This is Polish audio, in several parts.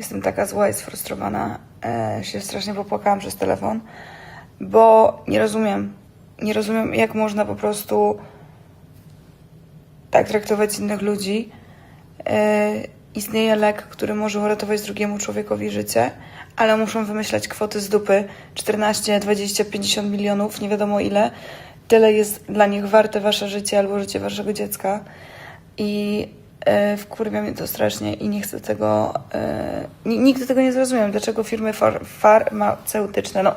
jestem taka zła i sfrustrowana. E, się strasznie popłakałam przez telefon, bo nie rozumiem. Nie rozumiem, jak można po prostu tak traktować innych ludzi. E, istnieje lek, który może uratować drugiemu człowiekowi życie, ale muszą wymyślać kwoty z dupy 14, 20, 50 milionów, nie wiadomo ile. Tyle jest dla nich warte wasze życie albo życie waszego dziecka. I wkurwia mnie to strasznie i nie chcę tego. E, ni- nigdy tego nie zrozumiem. Dlaczego firmy far- farmaceutyczne, no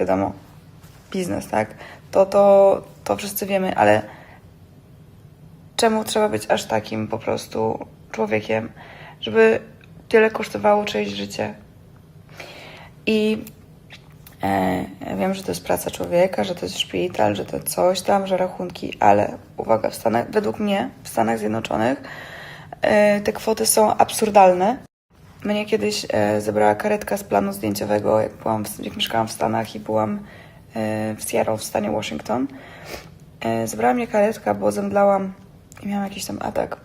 wiadomo, biznes, tak? To, to, to wszyscy wiemy, ale czemu trzeba być aż takim po prostu człowiekiem, żeby tyle kosztowało czyjeś życie? I e, wiem, że to jest praca człowieka, że to jest szpital, że to coś tam, że rachunki, ale uwaga, w Stanach, według mnie w Stanach Zjednoczonych e, te kwoty są absurdalne. Mnie kiedyś e, zebrała karetka z planu zdjęciowego, jak, byłam w, jak mieszkałam w Stanach i byłam e, w Seattle w stanie Washington. E, zebrała mnie karetka, bo zemdlałam i miałam jakiś tam atak.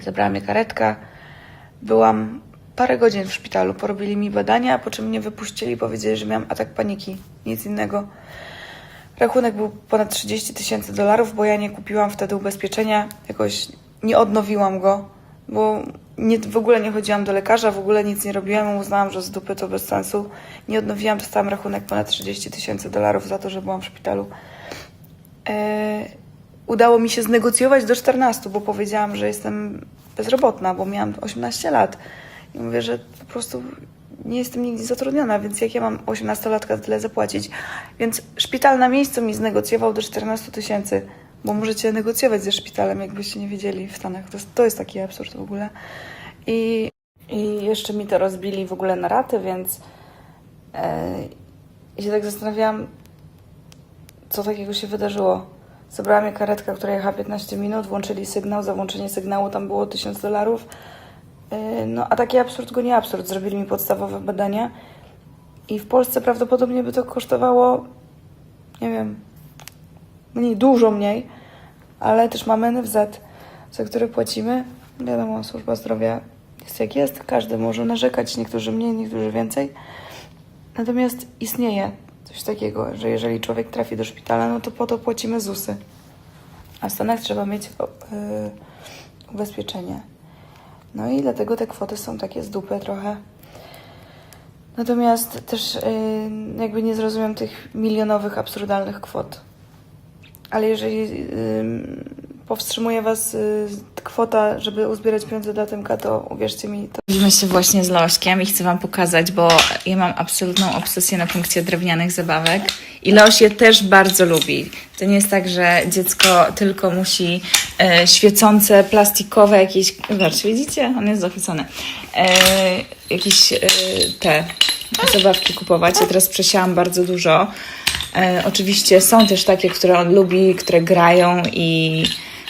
Zebrała mnie karetka. Byłam parę godzin w szpitalu. Porobili mi badania, po czym mnie wypuścili. Powiedzieli, że miałam atak paniki. Nic innego. Rachunek był ponad 30 tysięcy dolarów, bo ja nie kupiłam wtedy ubezpieczenia. Jakoś nie odnowiłam go, bo nie, w ogóle nie chodziłam do lekarza, w ogóle nic nie robiłam. Uznałam, że z dupy to bez sensu. Nie odnowiłam, dostałam rachunek ponad 30 tysięcy dolarów za to, że byłam w szpitalu. E, udało mi się znegocjować do 14, bo powiedziałam, że jestem bezrobotna, bo miałam 18 lat. I mówię, że po prostu nie jestem nigdzie zatrudniona, więc jak ja mam 18-latka tyle zapłacić? Więc szpital na miejscu mi znegocjował do 14 tysięcy, bo możecie negocjować ze szpitalem, jakbyście nie wiedzieli w Stanach. To jest, to jest taki absurd w ogóle. I, I jeszcze mi to rozbili w ogóle na raty, więc e, i się tak zastanawiałam, co takiego się wydarzyło. Zabrała mnie karetka, która jechała 15 minut, włączyli sygnał, za włączenie sygnału tam było 1000 dolarów. Yy, No a taki absurd go nie absurd. Zrobili mi podstawowe badania i w Polsce prawdopodobnie by to kosztowało, nie wiem, mniej, dużo mniej, ale też mamy NFZ, za który płacimy. Wiadomo, służba zdrowia jest jak jest, każdy może narzekać, niektórzy mniej, niektórzy więcej. Natomiast istnieje coś takiego, że jeżeli człowiek trafi do szpitala, no to po to płacimy ZUSy. A w Stanach trzeba mieć y, ubezpieczenie. No i dlatego te kwoty są takie z dupy trochę. Natomiast też y, jakby nie zrozumiem tych milionowych, absurdalnych kwot. Ale jeżeli y, powstrzymuje Was y, kwota, żeby uzbierać pieniądze do ATMK, to uwierzcie mi, to Widzimy się właśnie z Leośkiem i chcę Wam pokazać, bo ja mam absolutną obsesję na punkcie drewnianych zabawek i Leoś je też bardzo lubi. To nie jest tak, że dziecko tylko musi e, świecące, plastikowe jakieś... Zobaczcie, widzicie? On jest zachwycony. E, jakieś e, te zabawki kupować. Ja teraz przesiałam bardzo dużo. E, oczywiście są też takie, które on lubi, które grają i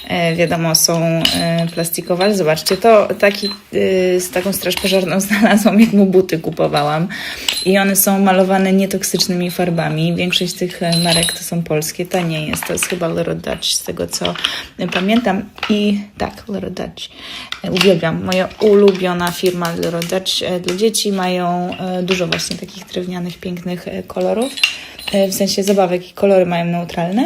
e, wiadomo, są e, plastikowe, ale zobaczcie, to taki, e, z taką straż pożarną znalazłam, jak mu buty kupowałam. I one są malowane nietoksycznymi farbami. Większość tych e, marek to są polskie, ta nie jest. To jest chyba Little Dutch, z tego co e, pamiętam. I tak, Little Dutch. E, Uwielbiam. Moja ulubiona firma Little Dutch dla dzieci. Mają dużo właśnie takich drewnianych, pięknych kolorów. E, W sensie zabawek i kolory mają neutralne.